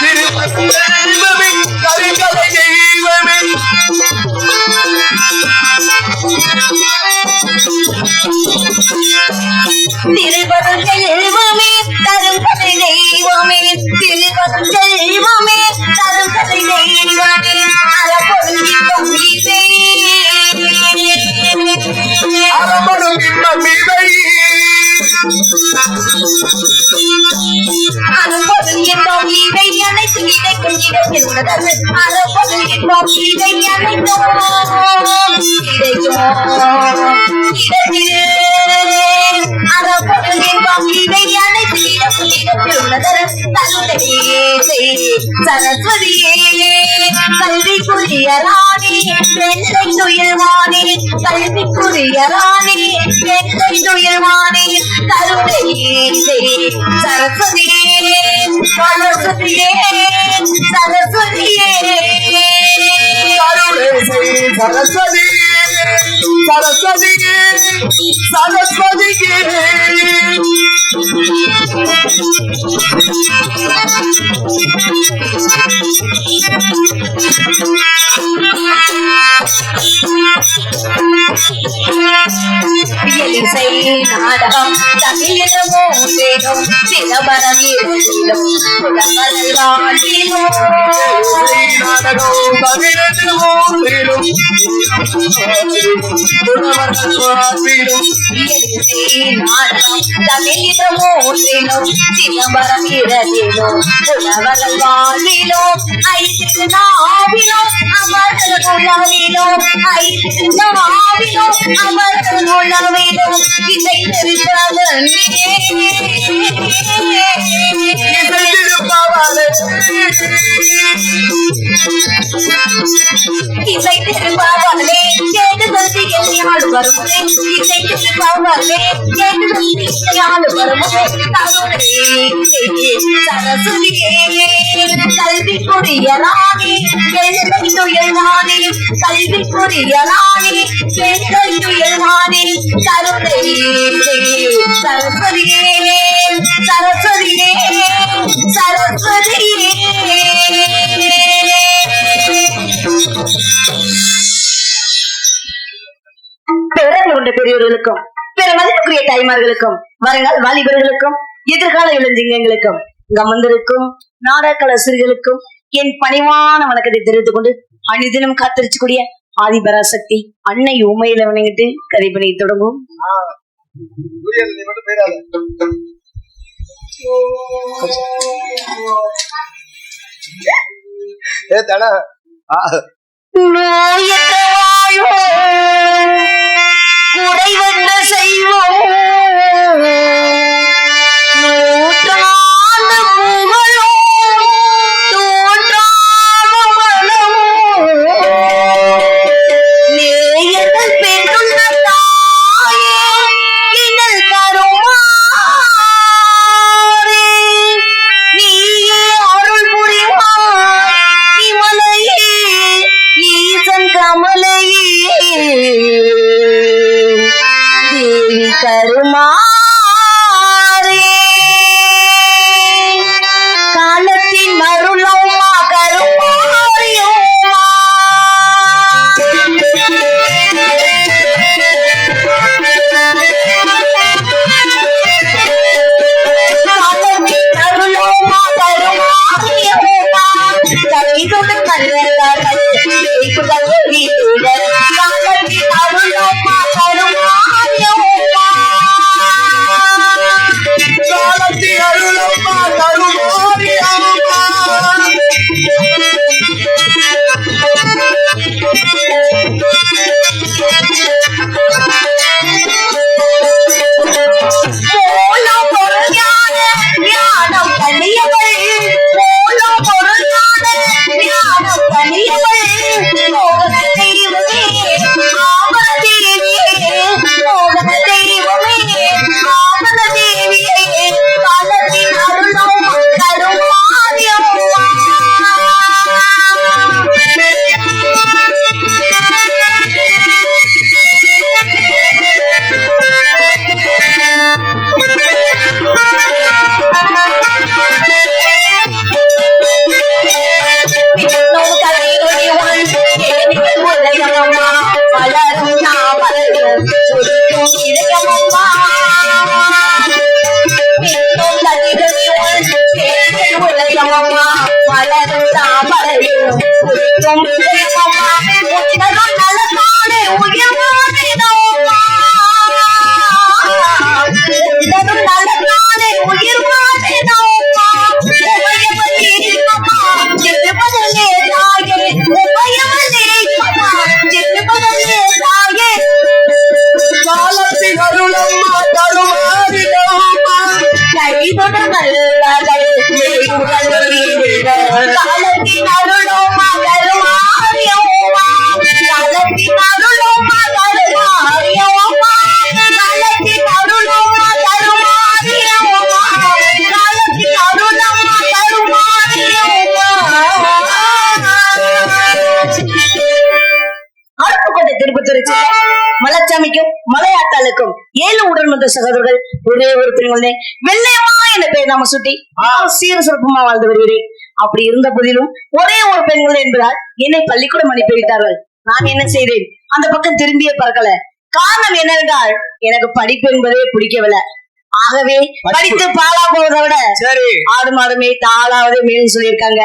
திருப்பதி தெய்வமே கரிகலை தெய்வமே আলো পক্ষী দেখি আমি তো আলো சரஸ்வதியே கல்வி புரிய ராணி இடத்தில் உள்ளது கல்வி புரிய ராணி வெள்ளை துயர்வானே கருணையே சரஸ்வதியே சரஸ்வதியே சரஸ்வதியே கருணை சரஸ்வதியே. சரஸ்வதி சரஸ்வதி இசை நாடகம் தமிழமோ வேணும் சிதம்பரம் இருந்திடும் புலவரை வாழ்விலும் நாடகம் வேணும் புலவர்கள் வாழ்விலும் இசை நாடகம் தமிழமோ வேணும் சிதம்பரம் இருந்திடும் புலவர்கள் வாழ்விலும் ஐந்து நாவிலும் அமர்கள் உலவிலும் ஐந்து நாவிலும் அமர்கள் உலவிலும் இசை திருப்பவன் இசைத்திருப்பவனே இசை திருப்பாவலே கேட்டு தந்தி எண்ணியாள் வருமுறை இசை திருப்பாவலே கேட்டு தந்தி எண்ணியாள் வருமுறை கருணை சரஸ்வதியே கல்விக்குரிய ராணி கொண்ட பெரியவர்களுக்கும் பிற மதிப்புக்குரிய தாய்மார்களுக்கும் வருங்கால வாலிபர்களுக்கும் எதிர்கால இளஞ்சிங்கங்களுக்கும் இங்க வந்திருக்கும் நாடக ரசிகர்களுக்கும் என் பணிவான வணக்கத்தை தெரிவித்துக் கொண்டு அனிதினம் காத்திருச்சக்கூடிய ஆதிபராசக்தி அன்னை உமையில வணங்கிட்டு தொடங்கும் நீ மட்டும் போயிடாத ஏ தடா குறைவென்ன செய்வோம். திருப்பத்தூரை சேர்ந்த மலச்சாமிக்கும் மலையாத்தாளுக்கும் ஏழு உடன்மந்த சகோதரர்கள் ஒரே ஒரு பெண்களே வெள்ளையம்மா என்ற பெயர் நாம சுட்டி சீர சிறப்புமா வாழ்ந்து வருகிறேன். அப்படி இருந்த போதிலும் ஒரே ஒரு பெண்கள் என்பதால் என்னை பள்ளிக்கூடம் அனுப்பி வைத்தார்கள். நான் என்ன செய்தேன்? அந்த பக்கம் திரும்பியே பார்க்கல. காரணம் என்னவென்றால் எனக்கு படிப்பு என்பதே பிடிக்கவில்லை. ஆகவே படித்து பாலா போவதை விட சரி. ஆடு மாடு மேய்த்து ஆளாவதே மேலும் சொல்லியிருக்காங்க.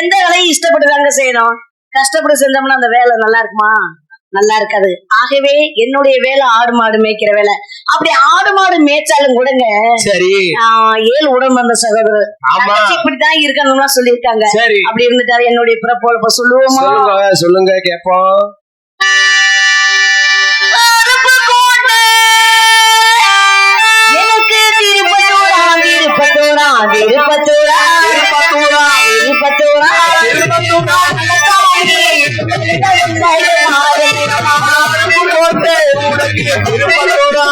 எந்த வேலையும் இஷ்டப்பட்டு தாங்க செய்யணும்? கஷ்டப்பட்டு செஞ்சோம்னா அந்த வேலை நல்லா இருக்குமா? நல்லா இருக்காது. ஆகவே என்னுடைய வேலை ஆடு மாடு மேய்க்கிற வேலை. அப்படி ஆடு மாடு மேய்ச்சாலும் கூடங்க சரி. ஏழு உடன் வந்த சகோதரர். இப்படித்தான் இருக்கணும்லாம் சொல்லியிருக்காங்க. சரி. அப்படி இருந்துட்டாரு என்னுடைய பிறப்போல இப்ப சொல்லுவோமா? சொல்லுங்க கேப்போம். எனக்கு திருப்பத்தூரா திருப்பத்தூரா திருப்பத்தூரா திருப்பத்தூரா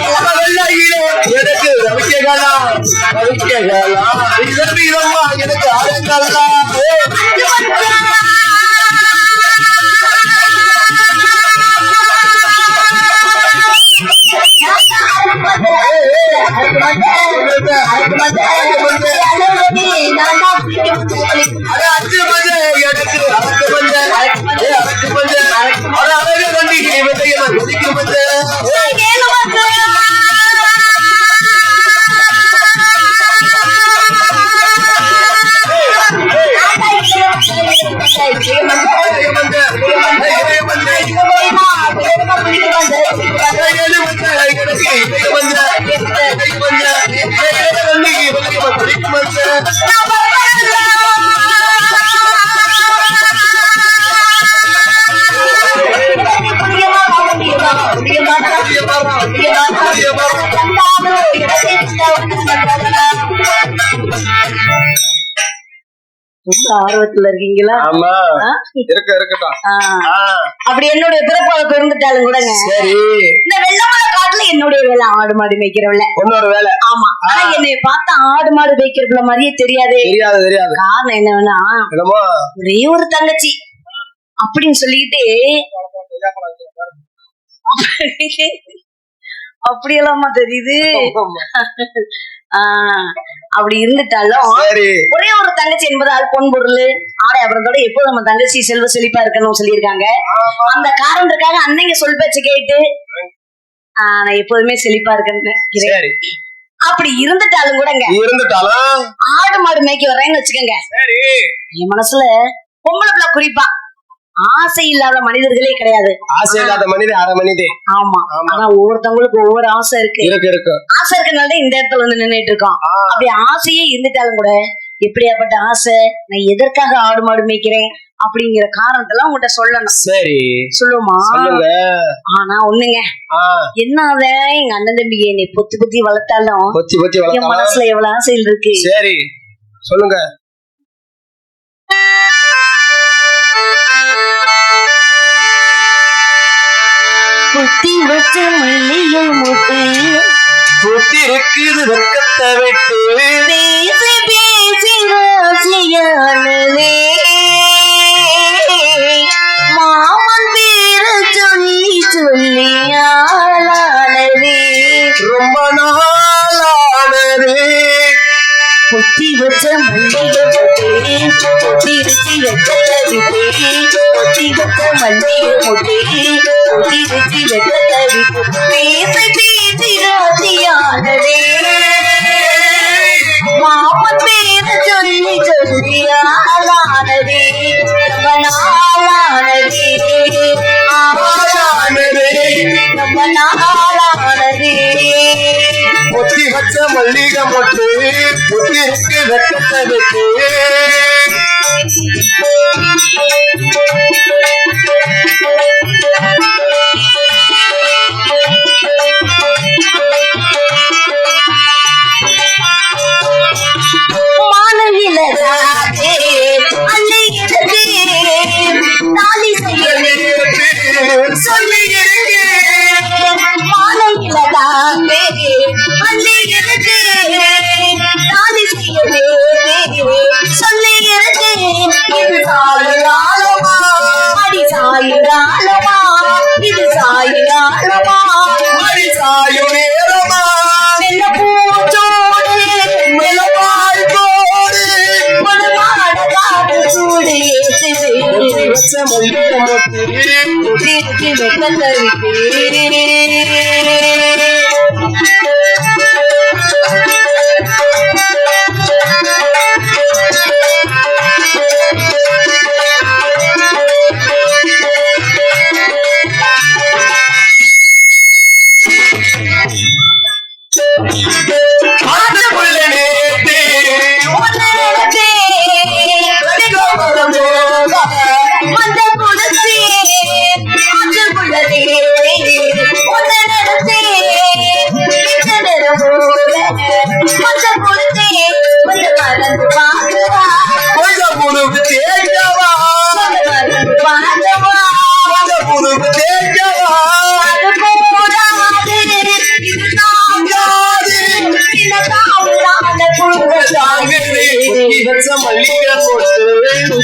¡Vamos a ver la ரவிக்ககானா Veeramma எனக்கு ஆரங்கல்லா ரொம்ப ஆர்வத்துல இருக்கீங்களா? ஆமா? இருக்க இருக்கட்டும் அப்படி என்னுடைய பிறப்பால பிறந்துட்டாலும் கூடங்க. சரி. இந்த என்னுடைய வேலை ஆடு மாடு மேய்க்கிறவள. இன்னொரு வேலை. ஆமா. ஆனா என்னை பார்த்தா ஆடு மாடு மேய்க்கிறதுல மாதிரியே தெரியாதே. தெரியாது தெரியாது. காரணம் என்னன்னா ஒரே ஒரு தங்கச்சி. அப்படின்னு சொல்லிட்டு அப்படியெல்லாமா தெரியுது. அப்படி இருந்துட்டாலும் ஒரே ஒரு தங்கச்சி என்பதால் பொன் பொருள் ஆடை அப்புறத்தோட எப்போ நம்ம தங்கச்சி செல்வ செழிப்பா இருக்கணும் சொல்லியிருக்காங்க. அந்த காரணத்துக்காக அன்னைங்க சொல் பேச்சு கேட்டு நான் எப்போதுமே செழிப்பா இருக்கேன்னு சரி. அப்படி இருந்துட்டாலும் கூடங்க இருந்துட்டாலும்? ஆடு மாடு மேய்க்க வர்றேன்னு வச்சுக்கோங்க. சரி. என் மனசுல பொம்பளை பிள்ளை குறிப்பா. ஆசை இல்லாத மனிதர்களே கிடையாது. ஆசை இல்லாத மனித அரை மனிதே. ஆமா. ஆனா ஒவ்வொருத்தவங்களுக்கும் ஒவ்வொரு ஆசை இருக்கு. இருக்கு இருக்கு. ஆசை இருக்கனால இந்த இடத்துல வந்து நின்னுட்டு இருக்கோம். அப்படி ஆசையே இருந்துட்டாலும் கூட எப்படியாப்பட்ட ஆசை? நான் எதற்காக ஆடு மாடு மேய்க்கிறேன்? அப்படிங்கிற காரணத்தெல்லாம் உங்ககிட்ட சொல்லணும். சரி. சொல்லுமா? சொல்லுங்க. ஆனா ஒண்ணுங்க. ஆ, என்னதான் எங்க அண்ணன் தம்பி என்னை பொத்தி பொத்தி வளர்த்தாலும் பொத்தி பொத்தி என் மனசுல எவ்வளவு ஆசைகள் இருக்கு? சரி. சொல்லுங்க. புத்தி வச்ச மல்லிகை முட்டு பொத்தி இருக்குது வெக்கத்தை விட்டு ராசியானதே மாமன் பேரு சொல்லி சொல்லி ஆளானதே ரொம்ப நாளானது. புத்தி வச்ச மல்லிகை முட்டே பொத்தி ருச்சி வெட்டத்தை விட்டே பொத்தி வச்ச மல்லிகை முட்டே பொத்தி ருச்சி வெட்டத்தை விட்டு. பேசி பேசி ராசியானதே மாமன் பேரு சொல்லி சொல்லி ஆளானதே ரொம்ப நாளானதே ஆளானதே ரொம்ப நாளானதே பொத்தி வச்ச மல்லிகை மொட்டு பொத்தி இருக்கு வெக்கத்தை விட்டு மானவிலராதே में कतर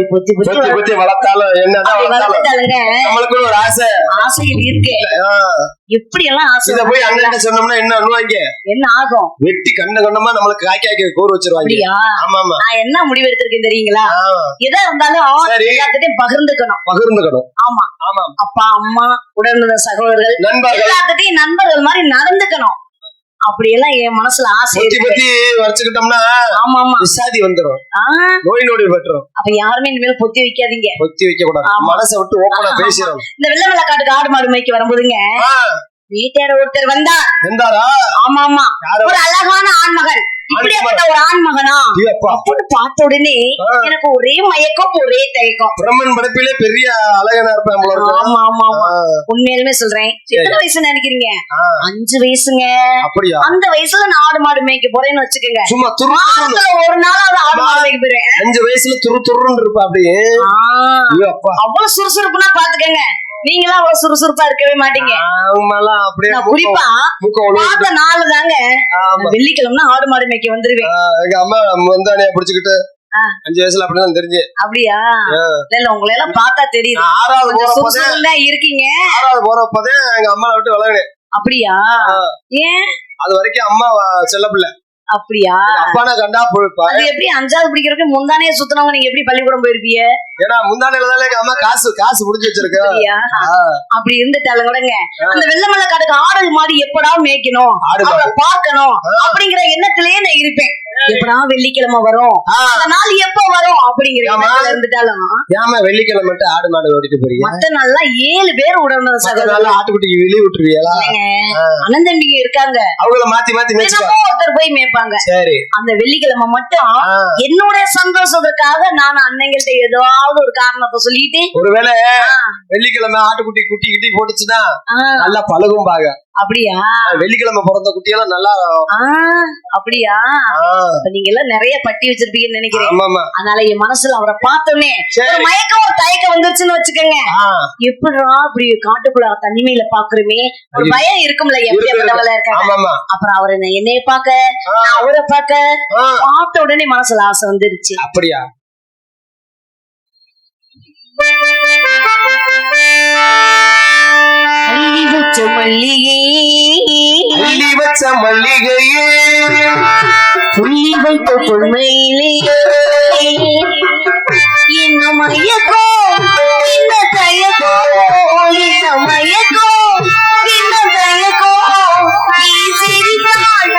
அப்படி புத்தி புத்தி பொத்தி வளர்த்தாலும் நம்மளுக்கு ஒரு ஆசை. ஆசைகள் இருக்கு. எப்படி எல்லாம் ஆசை இத போய் அண்ணன் சொன்னோம்னா என்ன பண்ணுவாங்க என்ன ஆகும்? வெட்டி கண்ட கண்டமா நம்மளுக்கு காக்கி காக்கி கூறு வச்சிருவாங்க. ஆமா ஆமா நான் என்ன முடிவு எடுத்திருக்கேன் தெரியுங்களா? எதா இருந்தாலும். எல்லாத்துட்டையும் பகிர்ந்துக்கணும். பகிர்ந்துக்கணும். ஆமா. ஆமா அப்பா அம்மா உடனிருந்த சகோதரர்கள் நண்பர்கள். எல்லாத்துட்டையும் நண்பர்கள் மாதிரி நடந்துக்கணும். அப்படியெல்லாம் என் மனசுல ஆசை பொத்தி வச்சுக்கிட்டோம்னா ஆமா ஆமா. விசாதி வந்துரும். ஆஹ் நோய் நொடி பெற்றுரும். அப்ப யாருமே இனிமேல் பொத்தி வைக்காதீங்க. பொத்தி வைக்க கூடாது. மனசை விட்டு ஓப்பனா. பேசிடும் இந்த வெள்ளை வெள்ளக்காட்டுக்கு ஆடு மாடு மேய்க்க வரும்போதுங்க வீட்டார ஒருத்தர் வந்தா இருந்தாரா ஆமா ஆமா ஒரு அழகான ஆண்மகன். இப்படியாப்பட்ட ஒரு ஆண் மகனா ஐயப்பா. அப்படின்னு பார்த்த உடனே. எனக்கு ஒரே மயக்கம் ஒரே தயக்கம். பிரம்மன் படைப்பிலே பெரிய அழகனா இருப்பேன். ஆமா ஆமா ஆமா. உண்மையிலுமே சொல்றேன். எத்தனை வயசு நினைக்கிறீங்க? அஞ்சு வயசுங்க. அப்படியா? அந்த வயசுல நான் ஆடு மாடு மேய்க்க போறேன்னு வச்சுக்கோங்க. சும்மா துரு ஒரு நாள் அது ஆடு மாடு மேய்க்க போறேன். அஞ்சு வயசுல துரு துருன்னு இருப்பா அப்படியே. அவ்வளவு சுறுசுறுப்புனா பாத்துக்கங்க. நீங்களாம் அவ்வளவு சுறுசுறுப்பா இருக்கவே மாட்டீங்க. குறிப்பா. பார்த்த நாள் தாங்க வெள்ளிக்கிழமை ஆடு மாடு மேய்க்க வந்துருவேன். எங்க அம்மா முந்தானைய புடிச்சுக்கிட்டு. அஞ்சு வயசுல அப்படிதான் தெரிஞ்சு. அப்படியா? இல்ல உங்களை எல்லாம் பார்த்தா தெரியுது. நான் ஆறாவது இருக்கீங்க. ஆறாவது போறப்பதான் எங்க அம்மா விட்டு விலகினேன். அப்படியா? ஏன்? அது வரைக்கும் அம்மா செல்ல பிள்ளை அப்படியா? அப்பானா கண்டா போயிருப்பா அது எப்படி அஞ்சாவது பிடிக்கிறதுக்கு முந்தானே சுத்தினவங்க நீங்க எப்படி பள்ளிக்கூடம் போயிருப்பீங்க? ஏன்னா முந்தானையில தானே அம்மா காசு காசு புடிச்சு வச்சிருக்கா. அப்படி இருந்துட்டாலும் கூடங்க. அந்த வெள்ளமலை காட்டுக்கு ஆடு மாடு எப்படா மேய்க்கணும்? அவளை பார்க்கணும். அப்படிங்கிற எண்ணத்திலேயே நான் இருப்பேன். எப்படா வெள்ளிக்கிழமை வரும்? நாள் எப்ப வரும்? அப்படிங்கிற இருந்துட்டாலும். ஏமா வெள்ளிக்கிழமை மட்டும் ஆடு மாடு ஓடிட்டு போறீங்க? மத்த நாள்லாம் ஏழு பேர் உடனே சகோதரர் ஆட்டுக்குட்டிக்கு வெளியே விட்டுருவீங்களா? தம்பிங்க இருக்காங்க. அவங்கள மாத்தி மாத்தி ஒருத்தர் போய் மேய்ப்பாங்க. சரி. அந்த வெள்ளிக்கிழமை மட்டும் என்னோட சந்தோஷத்துக்காக நான் அண்ணங்கள்ட்ட ஏதாவது ஒரு காரணத்தை சொல்லிட்டு ஒருவேளை வெள்ளிக்கிழமை ஆட்டுக்குட்டி குட்டி கிட்டி போட்டுச்சுன்னா நல்லா பழகும் பாக அப்படியா? வெள்ளிக்கிழமை பிறந்த குட்டியெல்லாம் நல்லா அப்படியா? நீங்க எல்லாம் நிறைய பட்டி வச்சிருப்பீங்கன்னு நினைக்கிறேன். அதனால என் மனசுல அவரை பார்த்தோன்னே மயக்கம் ஒரு தயக்கம் வந்துருச்சுன்னு வச்சுக்கோங்க. ஆ, எப்படிடா அப்படி காட்டுக்குள்ள தனிமையில பாக்குறமே? ஒரு. பயம் இருக்கும்ல இருக்கு, எப்படியாப்பட்டவள இருக்காங்க அப்புறம் அவரை என்னைய பாக்க அவரை பாக்க பார்த்த உடனே மனசுல ஆசை வந்துருச்சு. அப்படியா? வச்ச மல்லிகையே அள்ளி வச்ச மல்லிகையே. புள்ளி வைத்த பொன்மையிலே. இன்னும் ஐயக்கோ இந்த தயக்கோ இன்னும் ஐயக்கோ இந்த தயக்கோ. நீ சிரித்தால்